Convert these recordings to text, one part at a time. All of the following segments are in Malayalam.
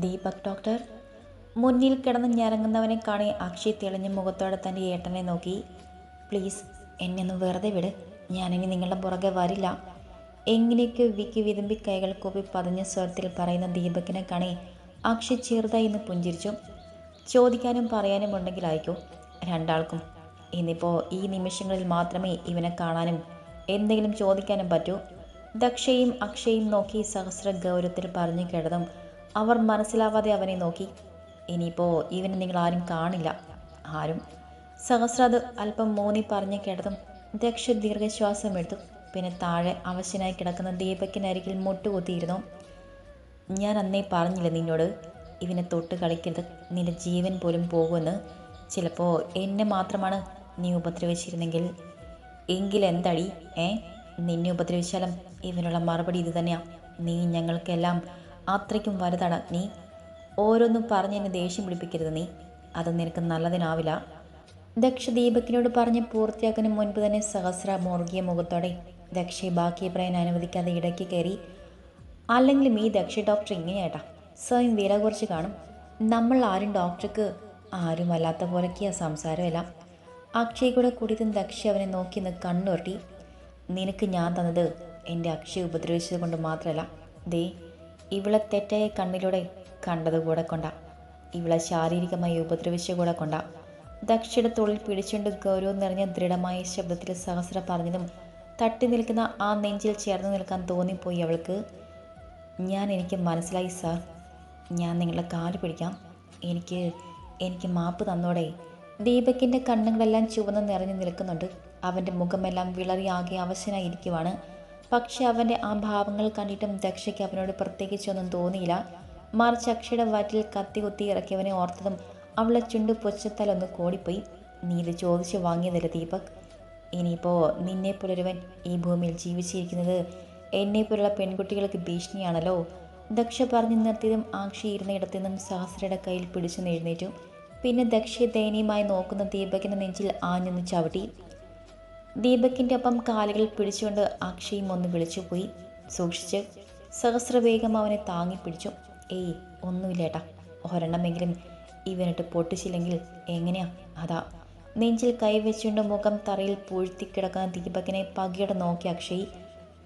ദീപക് ഡോക്ടർ. മുന്നിൽ കിടന്ന് ഞരങ്ങുന്നവനെ കാണി അക്ഷയ് തെളിഞ്ഞ മുഖത്തോടെ തന്റെ ഏട്ടനെ നോക്കി. പ്ലീസ് എന്നെ ഒന്ന് വെറുതെ വിട്. ഞാനിനി നിങ്ങളുടെ പുറകെ വരില്ല. എങ്ങനെയൊക്കെ വിക്കി വിതുമ്പി കൈകൾ കൂപ്പി പതിഞ്ഞ സ്വരത്തിൽ പറയുന്ന ദീപകിനെ കാണി അക്ഷയ് ചെറുതായി ഇന്ന് പുഞ്ചിരിച്ചു. ചോദിക്കാനും പറയാനും ഉണ്ടെങ്കിൽ രണ്ടാൾക്കും. ഇന്നിപ്പോൾ ഈ നിമിഷങ്ങളിൽ മാത്രമേ ഇവനെ കാണാനും എന്തെങ്കിലും ചോദിക്കാനും പറ്റൂ. ദക്ഷയും അക്ഷയും നോക്കി സഹസ്ര ഗൗരവത്തിൽ പറഞ്ഞു കേട്ടതും അവർ മനസ്സിലാവാതെ അവനെ നോക്കി. ഇനിയിപ്പോൾ ഇവനെ നിങ്ങൾ ആരും കാണില്ല. ആരും. സഹസ്രാദ് അല്പം മോനി പറഞ്ഞു കേട്ടതും ദക്ഷ ദീർഘശ്വാസം എടുത്തു. പിന്നെ താഴെ അവശനായി കിടക്കുന്ന ദീപക്കിനരികിൽ മുട്ടുകുത്തിയിരുന്നു. ഞാൻ അന്നേ പറഞ്ഞില്ല നിന്നോട് ഇവനെ തൊട്ട് കളിക്കരുത്. നിന്റെ ജീവൻ പോലും പോകുമെന്ന്. ചിലപ്പോൾ എന്നെ മാത്രമാണ് നീ ഉപദ്രവിച്ചിരുന്നെങ്കിൽ. എങ്കിൽ എന്തടി? ഏ? നിന്നെ ഉപദ്രവിച്ചാലും ഇവനുള്ള മറുപടി ഇത് തന്നെയാണ് നീ ഞങ്ങൾക്കെല്ലാം അത്രയ്ക്കും വലുതാണ്. നീ ഓരോന്നും പറഞ്ഞ് എന്നെ ദേഷ്യം പിടിപ്പിക്കരുത് നീ. അത് നിനക്ക് നല്ലതിനാവില്ല. ദക്ഷ ദീപകിനോട് പറഞ്ഞ് പൂർത്തിയാക്കുന്നതിന് മുൻപ് തന്നെ സഹസ്ര മുറുകിയ മുഖത്തോടെ ദക്ഷയെ ബാക്കി പറയാൻ അനുവദിക്കാതെ ഇടയ്ക്ക് കയറി അല്ലെങ്കിലും ഈ ദക്ഷ ഡോക്ടർ ഇങ്ങനെയാട്ടാ. സ്വയം വില കുറച്ച് കാണും. നമ്മൾ ആരും ഡോക്ടർക്ക് ആരും അല്ലാത്ത പോലൊക്കെയാ സംസാരമല്ല. അക്ഷയ് കൂടെ കൂടിയതും ദക്ഷ അവനെ നോക്കി നിന്ന് കണ്ണുരുട്ടി നിനക്ക് ഞാൻ തന്നത് എന്റെ അക്ഷയെ ഉപദ്രവിച്ചത് കൊണ്ട് മാത്രമല്ല. ദേ ഇവളെ തെറ്റായ കണ്ണിലൂടെ കണ്ടത് കൂടെ കൊണ്ട. ഇവളെ ശാരീരികമായി ഉപദ്രവിച്ച കൂടെ കൊണ്ട. ദക്ഷയുടെ തൊഴിൽ പിടിച്ചുകൊണ്ട് ഗൗരവം നിറഞ്ഞ ദൃഢമായ ശബ്ദത്തിൽ സഹസ്ര പറഞ്ഞതും തട്ടി നിൽക്കുന്ന ആ നെഞ്ചിൽ ചേർന്ന് നിൽക്കാൻ തോന്നിപ്പോയി അവൾക്ക്. ഞാൻ എനിക്ക് മനസ്സിലായി സാർ. ഞാൻ നിങ്ങളുടെ കാൽ പിടിക്കാം. എനിക്ക് എനിക്ക് മാപ്പ് തന്നോടെ. ദീപകിന്റെ കണ്ണുകളെല്ലാം ചുവന്ന് നിറഞ്ഞു നിൽക്കുന്നുണ്ട്. അവന്റെ മുഖമെല്ലാം വിളറിയാകെ അവശനായിരിക്കുവാണ്. പക്ഷെ അവന്റെ ആ ഭാവങ്ങൾ കണ്ടിട്ടും ദക്ഷയ്ക്ക് അവനോട് പ്രത്യേകിച്ചൊന്നും തോന്നിയില്ല. മറിച്ച് അക്ഷയുടെ വയറ്റിൽ കത്തി കുത്തി ഇറക്കിയവനെ ഓർത്തതും അവളെ ചുണ്ട് പൊച്ചത്താലൊന്ന് കോടിപ്പോയി. നീ ഇത് ചോദിച്ച് വാങ്ങിയതല്ല ദീപക്? ഇനിയിപ്പോൾ പുലരുവൻ ഈ ഭൂമിയിൽ ജീവിച്ചിരിക്കുന്നത് എന്നെപ്പോലുള്ള പെൺകുട്ടികൾക്ക് ഭീഷണിയാണല്ലോ. ദക്ഷ പറഞ്ഞു നിർത്തിയതും ആക്ഷി ഇരുന്ന ഇടത്തു നിന്നും സഹസ്രയുടെ കയ്യിൽ പിടിച്ചു എഴുന്നേറ്റു. പിന്നെ ദക്ഷയെ ദയനീയമായി നോക്കുന്ന ദീപകിന്റെ നെഞ്ചിൽ ആഞ്ഞൊന്ന് ചവിട്ടി. ദീപകിന്റെ ഒപ്പം കാലുകൾ പിടിച്ചുകൊണ്ട് അക്ഷയും ഒന്ന് വിളിച്ചുപോയി സൂക്ഷിച്ച് സഹസ്രവേഗം അവനെ താങ്ങി പിടിച്ചു. ഏയ് ഒന്നുമില്ലേട്ടാ. ഒരെണ്ണമെങ്കിലും ഇവനിട്ട് പൊട്ടിച്ചില്ലെങ്കിൽ എങ്ങനെയാ? അതാ. നെഞ്ചിൽ കൈവച്ചുകൊണ്ട് മുഖം തറയിൽ പൂഴ്ത്തിക്കിടക്കുന്ന ദീപകിനെ പകിയുടെ നോക്കി അക്ഷയ്.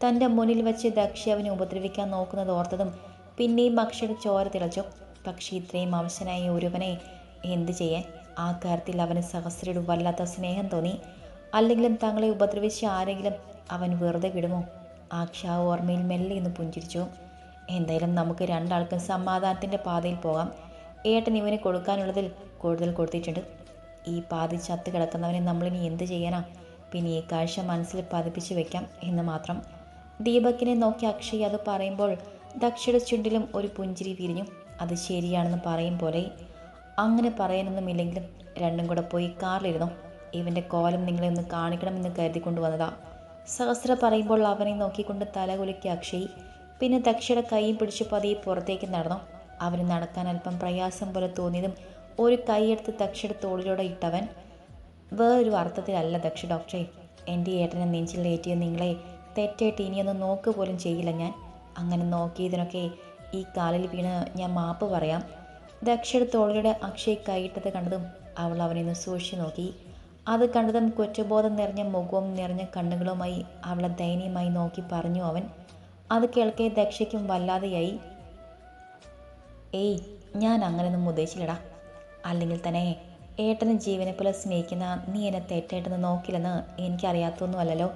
തന്റെ മുന്നിൽ വെച്ച് ദക്ഷി അവനെ ഉപദ്രവിക്കാൻ നോക്കുന്നത് ഓർത്തതും പിന്നെയും അക്ഷയുടെ ചോര തിളച്ചു. പക്ഷേ ഇത്രയും അവശനായ ഒരുവനെ എന്തു ചെയ്യാൻ? ആ കാര്യത്തിൽ അവന് സഹസ്രയുടെ വല്ലാത്ത സ്നേഹം തോന്നി. അല്ലെങ്കിലും തങ്ങളെ ഉപദ്രവിച്ച ആരെങ്കിലും അവൻ വെറുതെ വിടുമോ? ആക്ഷ ഓർമ്മയിൽ മെല്ലെ ഒന്ന് പുഞ്ചിരിച്ചു. എന്തായാലും നമുക്ക് രണ്ടാൾക്കും സമാധാനത്തിന്റെ പാതയിൽ പോകാം. ഏട്ടൻ ഇവന് കൊടുക്കാനുള്ളതിൽ കൂടുതൽ കൊടുത്തിട്ടുണ്ട്. ഈ പാതി ചത്ത് കിടക്കുന്നവനെ നമ്മളിനി എന്ത് ചെയ്യാനാ? പിന്നെ ഈ കാഴ്ച മനസ്സിൽ പതിപ്പിച്ച് വെക്കാം എന്ന് മാത്രം. ദീപക്കിനെ നോക്കി അക്ഷയ് അത് പറയുമ്പോൾ ദക്ഷയുടെ ചുണ്ടിലും ഒരു പുഞ്ചിരി വിരിഞ്ഞു. അത് ശരിയാണെന്ന് പറയും പോലെ. അങ്ങനെ പറയാനൊന്നുമില്ലെങ്കിലും രണ്ടും കൂടെ പോയി കാറിലിരുന്നു? ഇവന്റെ കോലം നിങ്ങളെ ഒന്ന് കാണിക്കണമെന്ന് കരുതിക്കൊണ്ട് വന്നതാ. സഹസ്ര പറയുമ്പോൾ അവനെ നോക്കിക്കൊണ്ട് തലകുലുക്കി അക്ഷയ് പിന്നെ ദക്ഷയുടെ കൈയും പിടിച്ച് പതിയെ പുറത്തേക്ക് നടന്നു. അവന് നടക്കാൻ അല്പം പ്രയാസം പോലെ തോന്നിയതും ഒരു കൈയെടുത്ത് ദക്ഷയുടെ തോളിലൂടെ ഇട്ടവൻ വേറൊരു അർത്ഥത്തിലല്ല ദക്ഷ ഡോക്ടറെ. എന്റെ ഏട്ടനെ നെഞ്ചിലേറ്റിയ നിങ്ങളെ തെറ്റായിട്ട് ഇനിയൊന്നും നോക്ക് പോലും ചെയ്യില്ല ഞാൻ. അങ്ങനെ നോക്കിയതിനൊക്കെ ഈ കാലിൽ വീണ് ഞാൻ മാപ്പ് പറയാം. ദക്ഷയുടെ തോളിലൂടെ അക്ഷയ് കൈയിട്ടത് കണ്ടതും അവൾ അവനെ ഒന്ന് സൂക്ഷിച്ചു നോക്കി. അത് കണ്ടതും കുറ്റബോധം നിറഞ്ഞ മുഖവും നിറഞ്ഞ കണ്ണുകളുമായി അവളെ ദയനീയമായി നോക്കി പറഞ്ഞു അവൻ. അത് കേൾക്കെ ദക്ഷയ്ക്കും വല്ലാതെയായി. ഏയ് ഞാൻ അങ്ങനെയൊന്നും ഉദ്ദേശിച്ചില്ലടാ. അല്ലെങ്കിൽ തന്നെ ഏട്ടന് ജീവനെ പോലെ സ്നേഹിക്കുന്ന നീ എന്നെ തെറ്റേട്ടെന്ന് നോക്കില്ലെന്ന് എനിക്കറിയാത്തൊന്നുമല്ലല്ലോ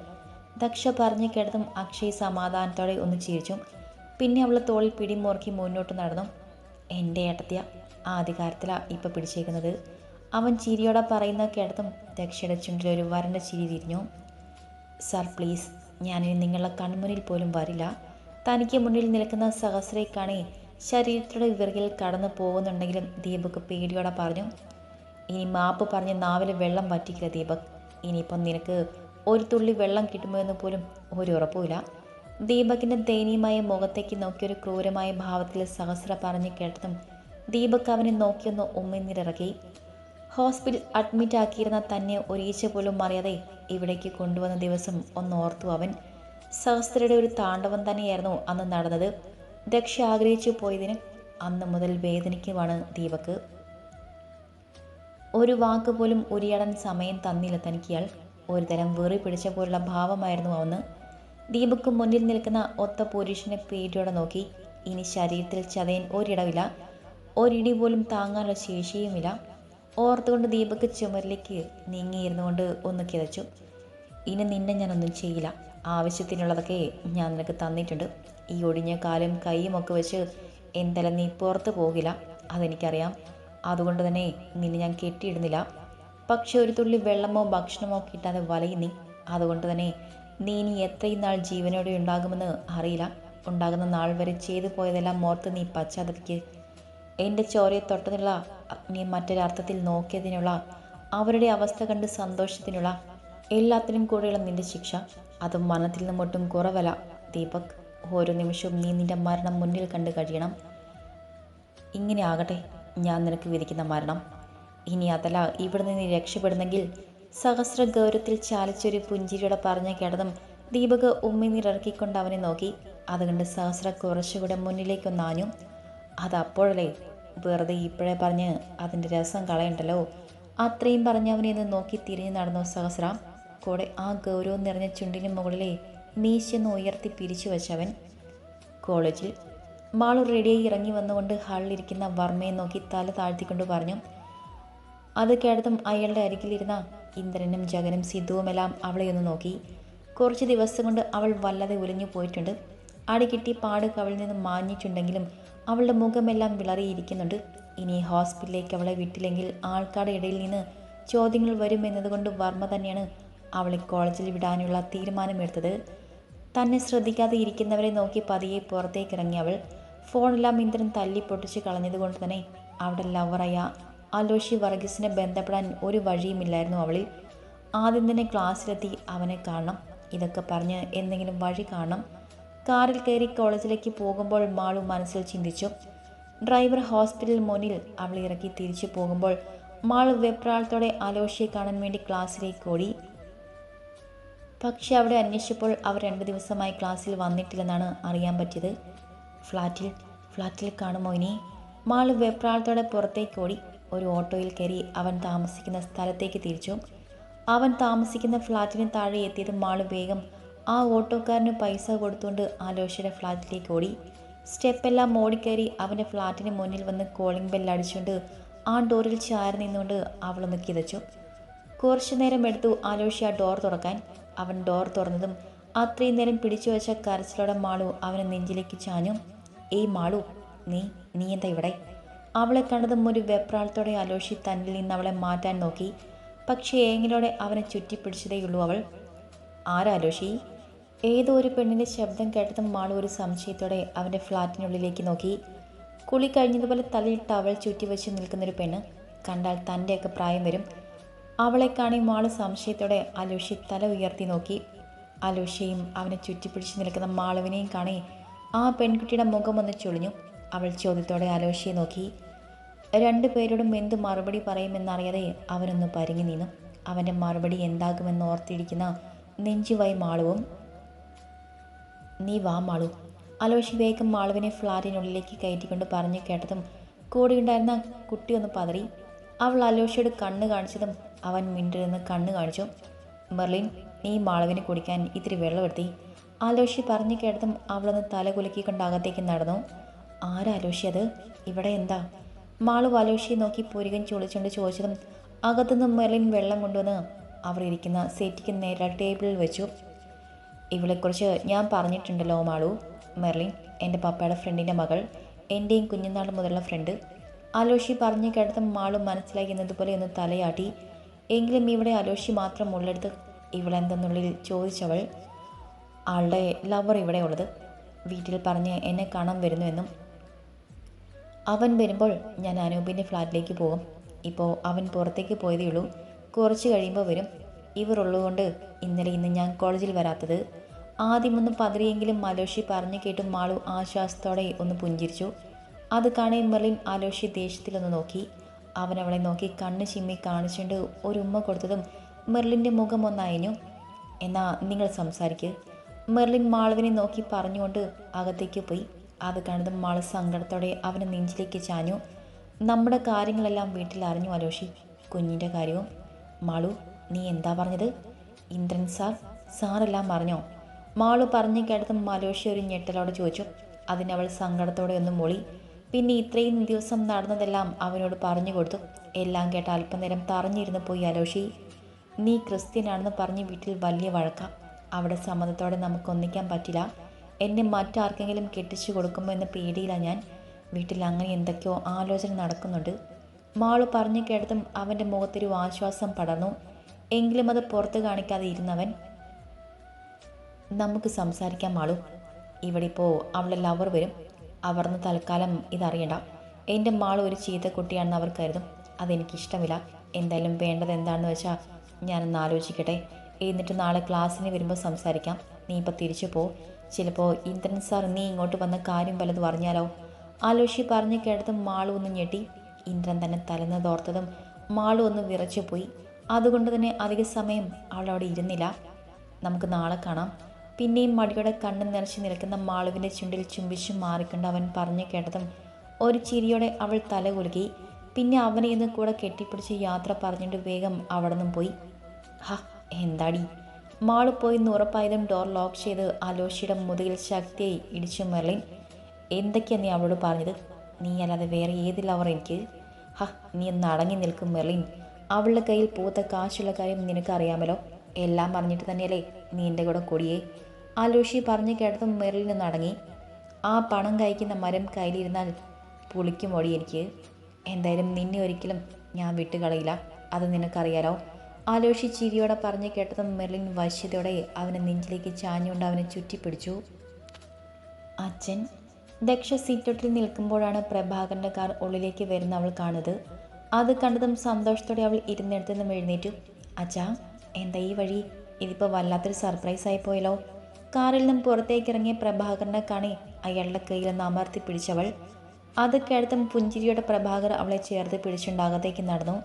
ദക്ഷ പറഞ്ഞു കേട്ടതും അക്ഷയ് സമാധാനത്തോടെ ഒന്ന് ചിരിച്ചു. പിന്നെ അവൾ തോളിൽ പിടിമുറുക്കി മുന്നോട്ട് നടന്നു. എന്റെ ഏട്ടത്തിയ ആധികാരത്തിലാണ് ഇപ്പം ഇപ്പോൾ പിടിച്ചേക്കുന്നത്. അവൻ ചിരിയോടെ പറയുന്ന കേട്ടതും ദക്ഷയുടെ ചുണ്ടിൽ ഒരു വരണ്ട ചിരി തിരിഞ്ഞു. സാർ പ്ലീസ് ഞാനിനി നിങ്ങളുടെ കൺമുന്നിൽ പോലും വരില്ല. തനിക്ക് മുന്നിൽ നിൽക്കുന്ന സഹസ്രയെ കാണി ശരീരത്തിലൂടെ വിറകിൽ കടന്നു പോകുന്നുണ്ടെങ്കിലും ദീപക് പേടിയോടെ പറഞ്ഞു ഇനി മാപ്പ് പറഞ്ഞ് നാവിൽ വെള്ളം വറ്റിക്കില്ല ദീപക്. ഇനിയിപ്പം നിനക്ക് ഒരു തുള്ളി വെള്ളം കിട്ടുമോ എന്ന് പോലും ഒരു ഉറപ്പുമില്ല. ദീപകിന്റെ ദയനീയമായ മുഖത്തേക്ക് നോക്കിയൊരു ക്രൂരമായ ഭാവത്തിൽ സഹസ്ര പറഞ്ഞു കേട്ടതും ദീപക് അവനെ നോക്കിയൊന്ന് ഉമ്മിന്നിറക്കി. ഹോസ്പിറ്റൽ അഡ്മിറ്റ് ആക്കിയിരുന്ന തന്നെ ഒരീച്ച പോലും അറിയാതെ ഇവിടേക്ക് കൊണ്ടുവന്ന ദിവസം ഒന്ന് ഓർത്തു അവൻ. സഹസ്രയുടെ ഒരു താണ്ഡവം തന്നെയായിരുന്നു അന്ന് നടന്നത്. ദക്ഷ ആഗ്രഹിച്ചു പോയതിന് അന്ന് മുതൽ വേദനിക്കുവാണ് ദീപക്ക് ഒരു വാക്ക് പോലും ഉരിയാടാൻ സമയം തന്നില്ല തനിക്കിയാൾ. ഒരുതരം വെറി പിടിച്ച പോലുള്ള ഭാവമായിരുന്നു അവന്ന് ദീപക്ക് മുന്നിൽ നിൽക്കുന്ന ഒത്ത പുരുഷനെ പേടിയോടെ നോക്കി. ഇനി ശരീരത്തിൽ ചതയൻ ഒരിടവില്ല. ഒരിടി പോലും താങ്ങാനുള്ള ശേഷിയുമില്ല. ഓർത്തുകൊണ്ട് ദീപക് ചുമരിലേക്ക് നീങ്ങിയിരുന്നു കൊണ്ട് ഒന്ന് കിതച്ചു. ഇനി നിന്നെ ഞാനൊന്നും ചെയ്യില്ല. ആവശ്യത്തിനുള്ളതൊക്കെ ഞാൻ നിനക്ക് തന്നിട്ടുണ്ട്. ഈ ഒടിഞ്ഞ കാലും കൈയും ഒക്കെ വെച്ച് എന്തായാലും നീ പുറത്ത് പോകില്ല. അതെനിക്കറിയാം. അതുകൊണ്ട് തന്നെ നിന്നെ ഞാൻ കെട്ടിയിടുന്നില്ല. പക്ഷെ ഒരു തുള്ളി വെള്ളമോ ഭക്ഷണമോ കിട്ടാതെ വലയും നീ അതുകൊണ്ട് തന്നെ നീ ഇനി എത്രയും നാൾ ജീവനോടെ ഉണ്ടാകുമെന്ന് അറിയില്ല. ഉണ്ടാകുന്ന നാൾ വരെ ചെയ്തു പോയതെല്ലാം ഓർത്ത് നീ പശ്ചാത്തപിക്ക് എന്റെ ചോരയെ തൊട്ടതിനുള്ള അഗ്നിയെ മറ്റൊരർത്ഥത്തിൽ നോക്കിയതിനുള്ള അവരുടെ അവസ്ഥ കണ്ട് സന്തോഷത്തിനുള്ള എല്ലാത്തിനും കൂടെയുള്ള നിന്റെ ശിക്ഷ. അത് മരണത്തിൽ നിന്നും ഒട്ടും കുറവല്ല. ദീപക് ഓരോ നിമിഷവും നീ നിന്റെ മരണം മുന്നിൽ കണ്ട് കഴിയണം. ഇങ്ങനെ ആകട്ടെ ഞാൻ നിനക്ക് വിധിക്കുന്ന മരണം. ഇനി അതല്ല ഇവിടെ നിന്ന് നീ രക്ഷപ്പെടുന്നെങ്കിൽ സഹസ്ര ഗൗരവത്തിൽ ചാലിച്ചൊരു പുഞ്ചിരിയോടെ പറഞ്ഞ കേട്ടതും ദീപക് ഉമ്മിനിറക്കിക്കൊണ്ട് അവനെ നോക്കി. അതുകൊണ്ട് സഹസ്ര കുറച്ചുകൂടെ മുന്നിലേക്കൊന്നാഞ്ഞു അത് അപ്പോഴല്ലേ വെറുതെ ഇപ്പോഴേ പറഞ്ഞ് അതിന്റെ രസം കളയണ്ടല്ലോ? അത്രയും പറഞ്ഞ് അവനെ ഒന്ന് നോക്കി തിരിഞ്ഞു നടന്നു സഹസ്ര. കൂടെ ആ ഗൗരവം നിറഞ്ഞ ചുണ്ടിന് മുകളിലെ മീശെന്ന് ഉയർത്തി പിരിച്ചു വെച്ചവൻ. കോളേജിൽ മാളു റെഡിയായി ഇറങ്ങി വന്നുകൊണ്ട് ഹാളിലിരിക്കുന്ന വർമ്മയെ നോക്കി തല താഴ്ത്തിക്കൊണ്ട് പറഞ്ഞു അത് കേട്ടതും അയാളുടെ അരികിലിരുന്ന ഇന്ദ്രനും ജഗനും സിദ്ധുവുമെല്ലാം അവളെ ഒന്ന് നോക്കി. കുറച്ച് ദിവസം കൊണ്ട് അവൾ വല്ലാതെ ഉലഞ്ഞു പോയിട്ടുണ്ട്. അടി കിട്ടി പാട് കവളിൽ നിന്ന് മാഞ്ഞിട്ടുണ്ടെങ്കിലും അവളുടെ മുഖമെല്ലാം വിളറിയിരിക്കുന്നുണ്ട്. ഇനി ഹോസ്പിറ്റലിലേക്ക് അവളെ വിട്ടില്ലെങ്കിൽ ആൾക്കാരുടെ ഇടയിൽ നിന്ന് ചോദ്യങ്ങൾ വരും എന്നതുകൊണ്ട് വർമ്മ തന്നെയാണ് അവളെ കോളേജിൽ വിടാനുള്ള തീരുമാനമെടുത്തത്. തന്നെ ശ്രദ്ധിക്കാതെ ഇരിക്കുന്നവരെ നോക്കി പതിയെ പുറത്തേക്ക് ഇറങ്ങി അവൾ. ഫോണെല്ലാം ഇന്ദ്രൻ തല്ലി പൊട്ടിച്ച് കളഞ്ഞതുകൊണ്ട് തന്നെ അവിടെ ലവറായ അലോഷി വർഗീസിനെ ബന്ധപ്പെടാൻ ഒരു വഴിയുമില്ലായിരുന്നു അവളിൽ. ആദ്യം തന്നെ ക്ലാസ്സിലെത്തി അവനെ കാണണം. ഇതൊക്കെ പറഞ്ഞ് എന്തെങ്കിലും വഴി കാണണം. കാറിൽ കയറി കോളേജിലേക്ക് പോകുമ്പോൾ മാളു മനസ്സിൽ ചിന്തിച്ചു. ഡ്രൈവർ ഹോസ്പിറ്റൽ മുന്നിൽ അവൾ ഇറക്കി തിരിച്ചു പോകുമ്പോൾ മാളു വെപ്രാളത്തോടെ അലോഷിയെ കാണാൻ വേണ്ടി ക്ലാസ്സിലേക്ക് ഓടി. പക്ഷെ അവിടെ അന്വേഷിച്ചപ്പോൾ അവർ രണ്ട് ദിവസമായി ക്ലാസ്സിൽ വന്നിട്ടില്ലെന്നാണ് അറിയാൻ പറ്റിയത്. ഫ്ലാറ്റിൽ ഫ്ലാറ്റിൽ കാണുമോ ഇനി? മാളു വെപ്രാളത്തോടെ പുറത്തേക്ക് ഓടി. ഒരു ഓട്ടോയിൽ കയറി അവൻ താമസിക്കുന്ന സ്ഥലത്തേക്ക് തിരിച്ചു. അവൻ താമസിക്കുന്ന ഫ്ലാറ്റിന് താഴെ എത്തിയത് മാളു വേഗം ആ ഓട്ടോക്കാരന് പൈസ കൊടുത്തുകൊണ്ട് ആലോഷയുടെ ഫ്ലാറ്റിലേക്ക് ഓടി. സ്റ്റെപ്പെല്ലാം ഓടിക്കയറി അവന്റെ ഫ്ലാറ്റിന് മുന്നിൽ വന്ന് കോളിംഗ് ബെല്ലടിച്ചുകൊണ്ട് ആ ഡോറിൽ ചാരി നിന്നുകൊണ്ട് അവളൊന്ന് കിതച്ചു. കുറച്ചു നേരം എടുത്തു ആലോഷി ആ ഡോർ തുറക്കാൻ. അവൻ ഡോർ തുറന്നതും അത്രയും നേരം പിടിച്ചു വെച്ച കരച്ചിലോടെ മാളു അവനെ നെഞ്ചിലേക്ക് ചാഞ്ഞു. ഏയ് മാളു നീ നീ എന്താ ഇവിടെ? അവളെ കണ്ടതും ഒരു വെപ്രാളത്തോടെ അലോഷി തന്നിൽ നിന്ന് അവളെ മാറ്റാൻ നോക്കി. പക്ഷേ ഏങ്ങിലോടെ അവനെ ചുറ്റിപ്പിടിച്ചതേയുള്ളൂ അവൾ. ആരാ അലോഷി ഏതോ ഒരു പെണ്ണിന്റെ ശബ്ദം കേട്ടതും മാളു ഒരു സംശയത്തോടെ അവന്റെ ഫ്ലാറ്റിനുള്ളിലേക്ക് നോക്കി. കുളി കഴിഞ്ഞതുപോലെ തലയിൽ ടവൽ ചുറ്റി വെച്ച് നിൽക്കുന്നൊരു പെണ്ണ് കണ്ടാൽ തന്റെയൊക്കെ പ്രായം വരും. അവളെ കാണി മാൾ സംശയത്തോടെ അലൂഷി തല ഉയർത്തി നോക്കി. അലൂഷയും അവനെ ചുറ്റിപ്പിടിച്ച് നിൽക്കുന്ന മാളുവിനെയും കാണി ആ പെൺകുട്ടിയുടെ മുഖം ഒന്ന് ചൊളിഞ്ഞു. അവൾ ചോദ്യത്തോടെ അലോഷയെ നോക്കി. രണ്ടു പേരോടും എന്ത് മറുപടി പറയുമെന്നറിയാതെ അവനൊന്ന് പരിങ്ങി നിന്നു. അവന്റെ മറുപടി എന്താകുമെന്ന് ഓർത്തിരിക്കുന്ന നെഞ്ചുവായി മാളുവും നീ വാ മാളു. അലോഷി വേഗം മാളുവിനെ ഫ്ലാറ്റിനുള്ളിലേക്ക് കയറ്റിക്കൊണ്ട് പറഞ്ഞു കേട്ടതും കൂടെയുണ്ടായിരുന്ന കുട്ടി ഒന്ന് പതറി. അവൾ അലോഷയോട് കണ്ണ് കാണിച്ചതും അവൻ മിണ്ടിരുന്ന് കണ്ണ് കാണിച്ചു. മെർലിൻ നീ മാളവിനെ കുടിക്കാൻ ഇത്തിരി വെള്ളമെടുത്തി ആലോഷി പറഞ്ഞു കേട്ടതും അവളൊന്ന് തല കുലുക്കിക്കൊണ്ട് അകത്തേക്ക് നടന്നു. ആരാ അലോഷി അത്? ഇവിടെ എന്താ? മാളു അലോഷിയെ നോക്കി പുരുകൻ ചുളിച്ചുകൊണ്ട് ചോദിച്ചതും അകത്തുനിന്ന് മെർലിൻ വെള്ളം കൊണ്ടുവന്ന് അവർ ഇരിക്കുന്ന സെറ്റിക്ക് നേരെ ടേബിളിൽ വെച്ചു. ഇവളെക്കുറിച്ച് ഞാൻ പറഞ്ഞിട്ടുണ്ടല്ലോ മാളു മെർലിൻ എന്റെ പപ്പയുടെ ഫ്രണ്ടിന്റെ മകൾ എന്റെയും കുഞ്ഞുനാൾ മുതലുള്ള ഫ്രണ്ട്. അലോഷി പറഞ്ഞു കേട്ടത് മാളു മനസ്സിലായി എന്നതുപോലെ ഒന്ന് തലയാട്ടി. എങ്കിലും ഇവിടെ അലോഷി മാത്രം ഉള്ളെടുത്ത് ഇവളെന്തെന്നുള്ളിൽ ചോദിച്ചവൾ ആളുടെ ലവർ ഇവിടെ ഉള്ളത്. വീട്ടിൽ പറഞ്ഞ് എന്നെ കാണാൻ വരുന്നുവെന്നും അവൻ വരുമ്പോൾ ഞാൻ അനൂപിന്റെ ഫ്ലാറ്റിലേക്ക് പോകും ഇപ്പോൾ അവൻ പുറത്തേക്ക് പോയതേ ഉള്ളൂ. കുറച്ച് കഴിയുമ്പോൾ വരും. ഇവർ ഉള്ളതുകൊണ്ട് ഇന്നലെ ഇന്ന് ഞാൻ കോളേജിൽ വരാത്തത്. ആദ്യമൊന്ന് പതറിയെങ്കിലും അലോഷി പറഞ്ഞു കേട്ടും മാളു ആശ്വാസത്തോടെ ഒന്ന് പുഞ്ചിരിച്ചു. അത് കാണേ മെർലിൻ അലോഷി ദേഷ്യത്തിലൊന്ന് നോക്കി. അവൻ അവളെ നോക്കി കണ്ണ് ചിമ്മി കാണിച്ചുകൊണ്ട് ഒരു ഉമ്മ കൊടുത്തതും മെർലിന്റെ മുഖം ഒന്നയഞ്ഞു എന്നാ നിങ്ങൾ സംസാരിക്ക്. മെർലിൻ മാളുവിനെ നോക്കി പറഞ്ഞുകൊണ്ട് അകത്തേക്ക് പോയി. അത് കണ്ടതും മാൾ സങ്കടത്തോടെ അവനെ നെഞ്ചിലേക്ക് ചാഞ്ഞു. നമ്മുടെ കാര്യങ്ങളെല്ലാം വീട്ടിൽ അറിഞ്ഞു അലോഷി കുഞ്ഞിന്റെ കാര്യവും. മാളു നീ എന്താ പറഞ്ഞത്? ഇന്ദ്രൻ സാർ സാറെല്ലാം പറഞ്ഞോ? മാളു പറഞ്ഞു കേട്ടത് മലോഷി ഒരു ഞെട്ടലോടെ ചോദിച്ചു. അതിനവൾ സങ്കടത്തോടെ ഒന്ന് മൊളി. പിന്നെ ഇത്രയും ദിവസം നടന്നതെല്ലാം അവനോട് പറഞ്ഞു കൊടുത്തു. എല്ലാം കേട്ട അല്പനേരം തറഞ്ഞിരുന്ന് പോയി അലോഷി. നീ ക്രിസ്ത്യനാണെന്ന് പറഞ്ഞ് വീട്ടിൽ വലിയ വഴക്കാം. അവിടെ സമ്മതത്തോടെ നമുക്ക് ഒന്നിക്കാൻ പറ്റില്ല. എന്നെ മറ്റാർക്കെങ്കിലും കെട്ടിച്ചു കൊടുക്കുമോ എന്ന പേടിയിലാണ് ഞാൻ. വീട്ടിൽ അങ്ങനെ എന്തൊക്കെയോ ആലോചന നടക്കുന്നുണ്ട്. മാളു പറഞ്ഞു കേട്ടതും അവന്റെ മുഖത്തൊരു ആശ്വാസം പടർന്നു. എങ്കിലും അത് പുറത്ത് കാണിക്കാതെ ഇരുന്നവൻ നമുക്ക് സംസാരിക്കാൻ മാളൂ. ഇവിടെ ഇപ്പോൾ അവളെ ലവർ വരും. അവർന്ന് തൽക്കാലം ഇതറിയണ്ട. എന്റെ മാളു ഒരു ചീത്ത കുട്ടിയാണെന്ന് അവർ കരുതും. അതെനിക്കിഷ്ടമില്ല. എന്തായാലും വേണ്ടത് എന്താണെന്ന് വെച്ചാൽ ഞാനൊന്ന് ആലോചിക്കട്ടെ. എന്നിട്ട് നാളെ ക്ലാസ്സിന് വരുമ്പോൾ സംസാരിക്കാം. നീ ഇപ്പോൾ തിരിച്ചു പോ. ചിലപ്പോൾ ഇന്ദ്രൻ സാർ നീ ഇങ്ങോട്ട് വന്ന കാര്യം വല്ലതും അറിഞ്ഞാലോ? ആലോചി പറഞ്ഞു കേട്ടതും മാളു ഒന്ന് ഞെട്ടി. ഇന്ദ്രൻ തന്നെ തലന്ന് തോർത്തതും മാളു ഒന്ന് വിറച്ചു പോയി. അതുകൊണ്ട് തന്നെ അധിക സമയം അവൾ അവിടെ ഇരുന്നില്ല. നമുക്ക് നാളെ കാണാം. പിന്നെയും മടിയുടെ കണ്ണ് നിറച്ച് നിൽക്കുന്ന മാളുവിന്റെ ചുണ്ടിൽ ചുംബിച്ചു മാറിക്കൊണ്ട് അവൻ പറഞ്ഞു കേട്ടതും ഒരു ചിരിയോടെ അവൾ തല കുലുക്കി. പിന്നെ അവനെ ഇന്ന് കൂടെ കെട്ടിപ്പിടിച്ച് യാത്ര പറഞ്ഞിട്ട് വേഗം അവിടെ നിന്നും പോയി. ഹ എന്താടി? മാൾ പോയി ഉറപ്പായതും ഡോർ ലോക്ക് ചെയ്ത് അലോഷിയുടെ മുതുകിൽ ശക്തിയായി ഇടിച്ചു മെർലിൻ. എന്തൊക്കെയാ നീ അവളോട് പറഞ്ഞത്? നീ അല്ലാതെ വേറെ ഏതിലവർ എനിക്ക്? ഹ നീ ഒന്ന് അടങ്ങി നിൽക്കും മെർലിൻ. അവളുടെ കയ്യിൽ പൂത്ത കാശുള്ള കാര്യം നിനക്കറിയാമല്ലോ? എല്ലാം പറഞ്ഞിട്ട് തന്നെയല്ലേ നീ എന്റെ കൂടെ കൊടിയേ? ആലോഷി പറഞ്ഞു കേട്ടതും മെറിൽ നിന്ന് അടങ്ങി. ആ പണം കഴിക്കുന്ന മരം കയ്യിലിരുന്നാൽ പുളിക്കും മൊഴി എനിക്ക്. എന്തായാലും നിന്നെ ഒരിക്കലും ഞാൻ വിട്ടുകളയില്ല അത് നിനക്കറിയാലോ? ആലോഷി ചിരിയോടെ പറഞ്ഞു കേട്ടതും മെറിലിൻ വശ്യതയോടെ അവനെ നെഞ്ചിലേക്ക് ചാഞ്ഞുകൊണ്ട് അവനെ ചുറ്റിപ്പിടിച്ചു. അച്ഛൻ ദക്ഷ സീറ്റോട്ടിൽ നിൽക്കുമ്പോഴാണ് പ്രഭാകരന്റെ കാർ ഉള്ളിലേക്ക് വരുന്ന അവൾ കാണുന്നത്. അത് കണ്ടതും സന്തോഷത്തോടെ അവൾ ഇരുന്നിടത്തു നിന്നും എഴുന്നേറ്റു. അച്ഛാ എന്താ ഈ വഴി? ഇതിപ്പോൾ വല്ലാത്തൊരു സർപ്രൈസ് ആയി പോയല്ലോ. കാറിൽ നിന്നും പുറത്തേക്ക് ഇറങ്ങിയ പ്രഭാകരനെ കണി അയാളുടെ കയ്യിൽ നിന്ന് അമർത്തി പിടിച്ചവൾ. അത് കേട്ടതും പുഞ്ചിരിയുടെ പ്രഭാകർ അവളെ ചേർത്ത് പിടിച്ചുണ്ടാകത്തേക്ക് നടന്നു.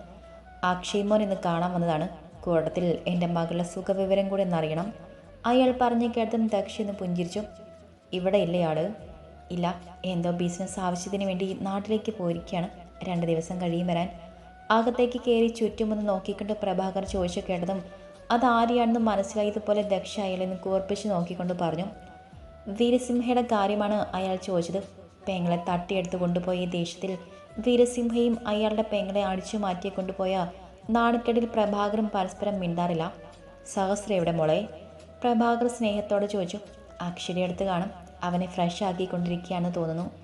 അക്ഷയ്മോൻ ഇന്ന് കാണാൻ വന്നതാണ്. കൂടത്തിൽ എന്റെ മകളുടെ സുഖവിവരം കൂടി എന്നറിയണം അയാൾ പറഞ്ഞു കേട്ടതും ദക്ഷ ഒന്ന് പുഞ്ചിരിച്ചു. ഇവിടെ ഇല്ലേ ആൾ? ഇല്ല എന്തോ ബിസിനസ് ആവശ്യത്തിന് വേണ്ടി നാട്ടിലേക്ക് പോയിരിക്കുകയാണ്. രണ്ട് ദിവസം കഴിയും വരാൻ അകത്തേക്ക് കയറി ചുറ്റുമൊന്ന് നോക്കിക്കൊണ്ട് പ്രഭാകർ ചോദിച്ചു കേട്ടതും അത് ആരെയാണെന്ന് മനസ്സിലായതുപോലെ ദക്ഷ അയാളെന്ന് കൂർപ്പിച്ച് നോക്കിക്കൊണ്ട് പറഞ്ഞു. വീരസിംഹയുടെ കാര്യമാണ് അയാൾ ചോദിച്ചത്. പെങ്ങളെ തട്ടിയെടുത്ത് കൊണ്ടുപോയ ദേഷ്യത്തിൽ വീരസിംഹയും അയാളുടെ പെങ്ങളെ അടിച്ചു മാറ്റി കൊണ്ടുപോയ നാണക്കേടിൽ പ്രഭാകരും പരസ്പരം മിണ്ടാറില്ല. സഹസ്ര എവിടെ മോളെ? പ്രഭാകർ സ്നേഹത്തോടെ ചോദിച്ചു. അക്ഷരയെടുത്ത് കാണും. അവനെ ഫ്രഷ് ആക്കിക്കൊണ്ടിരിക്കുകയാണെന്ന് തോന്നുന്നു.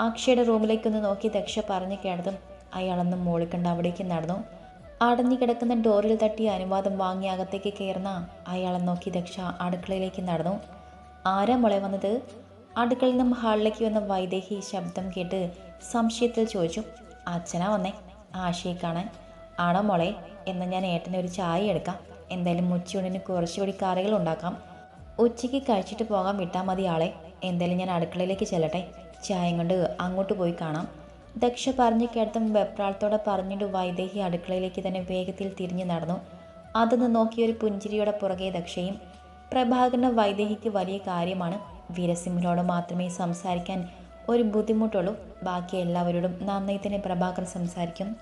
അക്ഷയുടെ റൂമിലേക്കൊന്ന് നോക്കി ദക്ഷ പറഞ്ഞു കേട്ടതും അയാളൊന്ന് മോളിക്കണ്ട് അവിടേക്ക് നടന്നു. അടഞ്ഞു കിടക്കുന്ന ഡോറിൽ തട്ടി അനുവാദം വാങ്ങി അകത്തേക്ക് കയറുന്ന അയാളെ നോക്കി ദക്ഷ അടുക്കളയിലേക്ക് നടന്നു. ആരാ മുളെ വന്നത്? അടുക്കളയിൽ നിന്നും ഹാളിലേക്ക് വന്ന വൈദേഹി ശബ്ദം കേട്ട് സംശയത്തിൽ ചോദിച്ചു. അച്ഛനാ വന്നേ ആശയെ കാണാൻ. ആണോ മോളെ? എന്ന് ഞാൻ ഏട്ടനെ ഒരു ചായ എടുക്കാം. എന്തായാലും ഉച്ചയൂണിന് കുറച്ചുകൂടി കറികൾ ഉണ്ടാക്കാം. ഉച്ചയ്ക്ക് കഴിച്ചിട്ട് പോകാൻ വിട്ടാൽ മതി ആളെ. എന്തായാലും ഞാൻ അടുക്കളയിലേക്ക് ചെല്ലട്ടെ. ചായം കൊണ്ട് അങ്ങോട്ട് പോയി കാണാം. ദക്ഷ പറഞ്ഞു കേട്ടതും വെപ്രാളത്തോടെ പറഞ്ഞിട്ട് വൈദേഹി അടുക്കളയിലേക്ക് തന്നെ വേഗത്തിൽ തിരിഞ്ഞു നടന്നു. അതൊന്ന് നോക്കിയ ഒരു പുഞ്ചിരിയുടെ പുറകെ ദക്ഷയും പ്രഭാകരന് വൈദേഹിക്ക് വലിയ കാര്യമാണ്. വീരസിംഹിനോട് മാത്രമേ സംസാരിക്കാൻ ഒരു ബുദ്ധിമുട്ടുള്ളൂ. ബാക്കി എല്ലാവരോടും നന്നായി തന്നെ പ്രഭാകർ സംസാരിക്കും.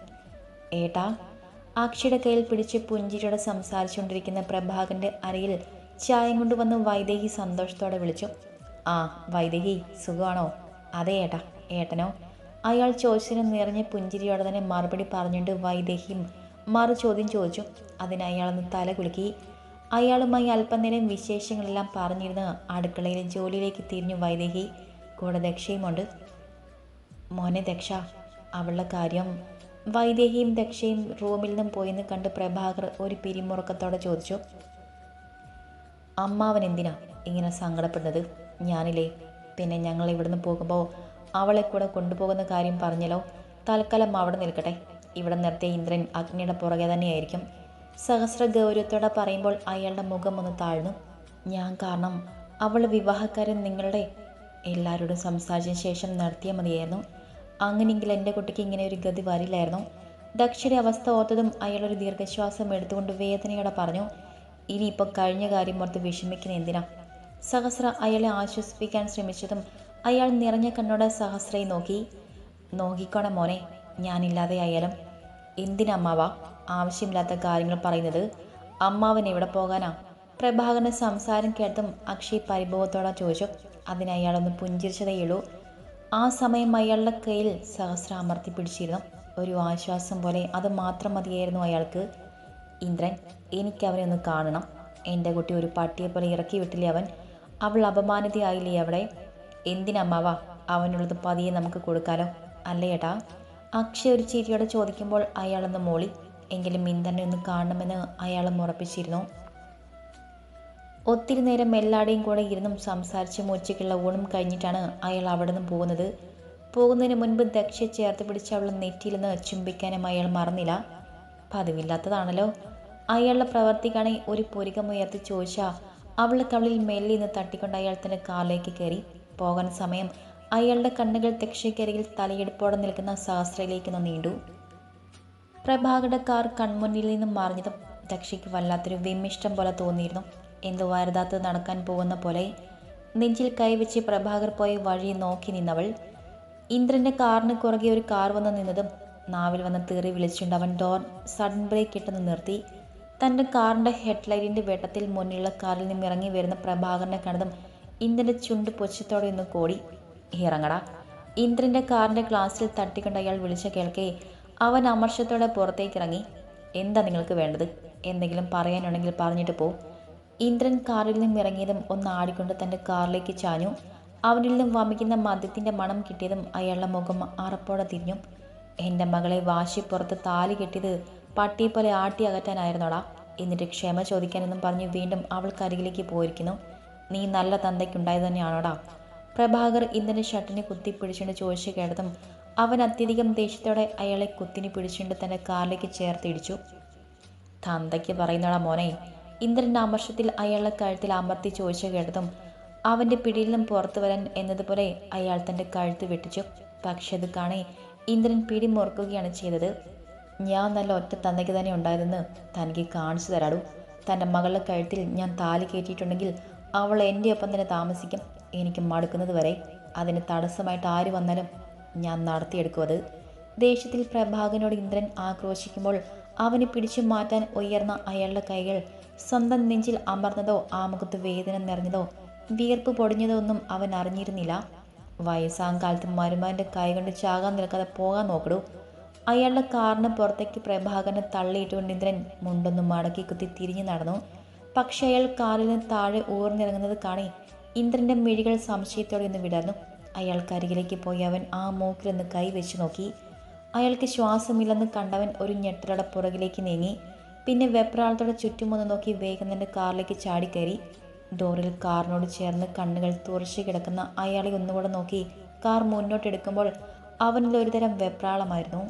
ഏട്ടാ അക്ഷയുടെ കയ്യിൽ പിടിച്ച് പുഞ്ചിരിയോടെ സംസാരിച്ചുകൊണ്ടിരിക്കുന്ന പ്രഭാകരന്റെ അരയിൽ ചായം കൊണ്ടുവന്ന് വൈദേഹി സന്തോഷത്തോടെ വിളിച്ചു. ആ വൈദേഹി സുഖമാണോ? അതെ ഏട്ടാ ഏട്ടനോ? അയാൾ ചോദിച്ചതിന് നിറഞ്ഞ പുഞ്ചിരിയോടെ തന്നെ മറുപടി പറഞ്ഞുകൊണ്ട് വൈദേഹിയും മറു ചോദ്യം ചോദിച്ചു. അതിന് അയാളൊന്ന് തല കുലുക്കി. അയാളുമായി അല്പനേരം വിശേഷങ്ങളെല്ലാം പറഞ്ഞിരുന്ന് അടുക്കളയിലെ ജോലിയിലേക്ക് തിരിഞ്ഞു വൈദേഹി. കൂടെ ദക്ഷയുമുണ്ട്. മോനെ ദക്ഷ അവളുടെ കാര്യം. വൈദേഹിയും ദക്ഷയും റൂമിൽ നിന്നും പോയെന്ന് കണ്ട് പ്രഭാകർ ഒരു പിരിമുറക്കത്തോടെ ചോദിച്ചു. അമ്മാവൻ എന്തിനാ ഇങ്ങനെ സങ്കടപ്പെടുന്നത്? ഞാനില്ലേ പിന്നെ ഞങ്ങൾ ഇവിടുന്ന് പോകുമ്പോൾ അവളെ കൂടെ കൊണ്ടുപോകുന്ന കാര്യം പറഞ്ഞല്ലോ. തൽക്കാലം അവിടെ നിൽക്കട്ടെ. ഇവിടെ നിർത്തിയ ഇന്ദ്രൻ അഗ്നിയുടെ പുറകെ തന്നെയായിരിക്കും. സഹസ്ര ഗൗരവത്തോടെ പറയുമ്പോൾ അയാളുടെ മുഖം ഒന്ന് താഴ്ന്നു. ഞാൻ കാരണം അവൾ വിവാഹക്കാരൻ നിങ്ങളുടെ എല്ലാവരോടും സംസാരിച്ച ശേഷം നടത്തിയാൽ മതിയായിരുന്നു. അങ്ങനെയെങ്കിൽ എന്റെ കുട്ടിക്ക് ഇങ്ങനെ ഒരു ഗതി വരില്ലായിരുന്നു. ദക്ഷയുടെ അവസ്ഥ ഓർത്തതും അയാളൊരു ദീർഘശ്വാസം എടുത്തുകൊണ്ട് വേദനയോടെ പറഞ്ഞു ഇനിയിപ്പോൾ കഴിഞ്ഞ കാര്യം ഓർത്ത് വിഷമിക്കുന്ന എന്തിനാ? സഹസ്ര അയാളെ ആശ്വസിപ്പിക്കാൻ ശ്രമിച്ചതും അയാൾ നിറഞ്ഞ കണ്ണോടെ സഹസ്രയെ നോക്കി. നോക്കിക്കോണം മോനെ ഞാനില്ലാതെ ആയാലും എന്തിനമ്മാവ ആവശ്യമില്ലാത്ത കാര്യങ്ങൾ പറയുന്നത് അമ്മാവൻ എവിടെ പോകാനാ? പ്രഭാകരന്റെ സംസാരം കേട്ടും അക്ഷയ് പരിഭവത്തോടെ ചോദിച്ചു. അതിന് അയാളൊന്ന് പുഞ്ചിരിച്ചതേയുള്ളൂ ആ സമയം അയാളുടെ കയ്യിൽ സഹസ്ര അമർത്തി പിടിച്ചിരുന്നു. ഒരു ആശ്വാസം പോലെ അത് മാത്രം മതിയായിരുന്നു അയാൾക്ക്. ഇന്ദ്രൻ എനിക്കവനെ ഒന്ന് കാണണം. എന്റെ കുട്ടി ഒരു പട്ടിയെ പോലെ ഇറക്കി വിട്ടില്ലേ അവൻ? അവൾ അപമാനിതയായില്ലേ അവിടെ? എന്തിനമ്മാവാ? അവനുള്ളത് പതിയെ നമുക്ക് കൊടുക്കാലോ? അല്ലേട്ടാ അക്ഷയ ഒരു ചിരിയോടെ ചോദിക്കുമ്പോൾ അയാളൊന്ന് മോളി എങ്കിലും മിന്തനെ ഒന്ന് കാണണമെന്ന് അയാളും ഉറപ്പിച്ചിരുന്നു. ഒത്തിരി നേരം എല്ലാടെയും കൂടെ ഇരുന്നും സംസാരിച്ച് ഉച്ചയ്ക്കുള്ള ഊണും കഴിഞ്ഞിട്ടാണ് അയാൾ അവിടെ നിന്ന് പോകുന്നത്. പോകുന്നതിന് മുൻപ് ദക്ഷ ചേർത്ത് പിടിച്ച് അവളെ നെറ്റിയിൽ നിന്ന് ചുംബിക്കാനും അയാൾ മറന്നില്ല. പതിവില്ലാത്തതാണല്ലോ. അയാളുടെ പ്രവർത്തിക്കാണെ ഒരു പുരികമുയർത്തി ചോദിച്ചാൽ അവളുടെ തവളിൽ മെല്ലെ നിന്ന് തട്ടിക്കൊണ്ട് അയാൾ തന്റെ കാറിലേക്ക് കയറി. പോകാൻ സമയം അയാളുടെ കണ്ണുകൾ ദക്ഷയ്ക്കരികിൽ തലയെടുപ്പോടെ നിൽക്കുന്ന സഹസ്രയിലേക്ക് നീണ്ടു. പ്രഭാകരുടെ കാർ കൺമുന്നിൽ നിന്ന് മറിഞ്ഞതും ദക്ഷയ്ക്ക് വല്ലാത്തൊരു വിമിഷ്ടം പോലെ തോന്നിയിരുന്നു. എന്തു വാരതാത്ത് നടക്കാൻ പോകുന്ന പോലെ നെഞ്ചിൽ കൈവച്ച് പ്രഭാകർ പോയ വഴി നോക്കി നിന്നവൾ ഇന്ദ്രന്റെ കാറിന് കുറുകെ ഒരു കാർ വന്ന് നിന്നതും നാവിൽ വന്ന് തീറി വിളിച്ചുകൊണ്ട് അവൻ ഡോർ സഡൻ ബ്രേക്ക് ഇട്ടെന്ന് നിർത്തി. തന്റെ കാറിന്റെ ഹെഡ്ലൈറ്റിന്റെ വെട്ടത്തിൽ മുന്നിലുള്ള കാറിൽ നിന്ന് ഇറങ്ങി വരുന്ന പ്രഭാകരനെ കണ്ടതും ഇന്ദ്രന്റെ ചുണ്ട് പൊച്ചത്തോടെ ഒന്ന് കോടി ഇറങ്ങടാ. ഇന്ദ്രന്റെ കാറിന്റെ ഗ്ലാസ്സിൽ തട്ടിക്കൊണ്ട് അയാൾ വിളിച്ച കേൾക്കെ അവൻ അമർഷത്തോടെ പുറത്തേക്ക് ഇറങ്ങി എന്താ നിങ്ങൾക്ക് വേണ്ടത്? എന്തെങ്കിലും പറയാനുണ്ടെങ്കിൽ പറഞ്ഞിട്ട് പോ. ഇന്ദ്രൻ കാറിൽ നിന്നും ഇറങ്ങിയതും ഒന്ന് ആടിക്കൊണ്ട് തന്റെ കാറിലേക്ക് ചാഞ്ഞു. അവനിൽ നിന്നും വമിക്കുന്ന മദ്യത്തിന്റെ മണം കിട്ടിയതും അയാളുടെ മുഖം അറപ്പോടെ തിരിഞ്ഞു. എന്റെ മകളെ വാശിപ്പുറത്ത് താലി കെട്ടിയത് പട്ടിയെ പോലെ ആട്ടി അകറ്റാനായിരുന്നോടാ. എന്നിട്ട് ക്ഷമ ചോദിക്കാനെന്നും പറഞ്ഞ് വീണ്ടും അവൾക്കരികിലേക്ക് പോയിരിക്കുന്നു. നീ നല്ല തന്തയ്ക്കുണ്ടായത് തന്നെയാണോടാ. പ്രഭാകർ ഇന്ദ്രന്റെ ഷട്ടിനെ കുത്തി പിടിച്ചുകൊണ്ട് ചോദിച്ചു കേട്ടതും അവൻ അത്യധികം ദേഷ്യത്തോടെ അയാളെ കുത്തിനി പിടിച്ചുകൊണ്ട് തന്റെ കാറിലേക്ക് ചേർത്തിടിച്ചു തന്തയ്ക്ക് പറയുന്നോടാ മോനെ ഇന്ദ്രന്റെ അമർഷത്തിൽ അയാളുടെ കഴുത്തിൽ അമർത്തി ചോദിച്ചു കേട്ടതും അവന്റെ പിടിയിൽ നിന്നും പുറത്തു വരാൻ എന്നതുപോലെ അയാൾ തന്റെ കഴുത്ത് വെട്ടിച്ചു. പക്ഷെ അത് കാണേ ഇന്ദ്രൻ പിടി മുറുക്കുകയാണ് ചെയ്തത്. ഞാൻ നല്ല ഒറ്റ തന്തയ്ക്ക് തന്നെ ഉണ്ടായതെന്ന് തനിക്ക് കാണിച്ചു തരാടൂ. തന്റെ മകളുടെ കഴുത്തിൽ ഞാൻ താലി കയറ്റിയിട്ടുണ്ടെങ്കിൽ അവൾ എന്റെ ഒപ്പം തന്നെ താമസിക്കും. എനിക്ക് മടുക്കുന്നത് വരെ അതിന് തടസ്സമായിട്ട് ആര് വന്നാലും ഞാൻ നടത്തിയെടുക്കും അത് ദേഷ്യത്തിൽ പ്രഭാകനോട് ഇന്ദ്രൻ ആക്രോശിക്കുമ്പോൾ അവനെ പിടിച്ചു മാറ്റാൻ ഉയർന്ന അയാളുടെ കൈകൾ സ്വന്തം നെഞ്ചിൽ അമർന്നതോ ആ മുഖത്ത് വേദന നിറഞ്ഞതോ വിയർപ്പ് പൊടിഞ്ഞതോ ഒന്നും അവൻ അറിഞ്ഞിരുന്നില്ല. വയസ്സാം കാലത്ത് മരുമാന്റെ കൈ കൊണ്ട് ചാകാൻ നിൽക്കാതെ പോകാൻ നോക്കടൂ. അയാളുടെ കാറിന് പുറത്തേക്ക് പ്രഭാകരനെ തള്ളിയിട്ടുകൊണ്ട് ഇന്ദ്രൻ മുണ്ടൊന്ന് മടക്കി കുത്തി തിരിഞ്ഞു നടന്നു. പക്ഷേ അയാൾ കാറിൽ നിന്ന് താഴെ ഊർന്നിറങ്ങുന്നത് കാണി ഇന്ദ്രന്റെ മിഴികൾ സംശയത്തോടെ ഒന്ന് വിടർന്നു. അയാൾക്കരികിലേക്ക് പോയി അവൻ ആ മൂക്കിലൊന്ന് കൈ വെച്ച് നോക്കി. അയാൾക്ക് ശ്വാസമില്ലെന്ന് കണ്ടവൻ ഒരു ഞെട്ടലയുടെ പുറകിലേക്ക് നീങ്ങി. പിന്നെ വെപ്രാളത്തോടെ ചുറ്റുമൊന്ന് നോക്കി വേഗം തന്റെ കാറിലേക്ക് ചാടിക്കയറി. ഡോറിൽ കാറിനോട് ചേർന്ന് കണ്ണുകൾ തുറച്ചു കിടക്കുന്ന അയാളെ ഒന്നുകൂടെ നോക്കി കാർ മുന്നോട്ടെടുക്കുമ്പോൾ അവനിൽ ഒരുതരം വെപ്രാളമായിരുന്നു.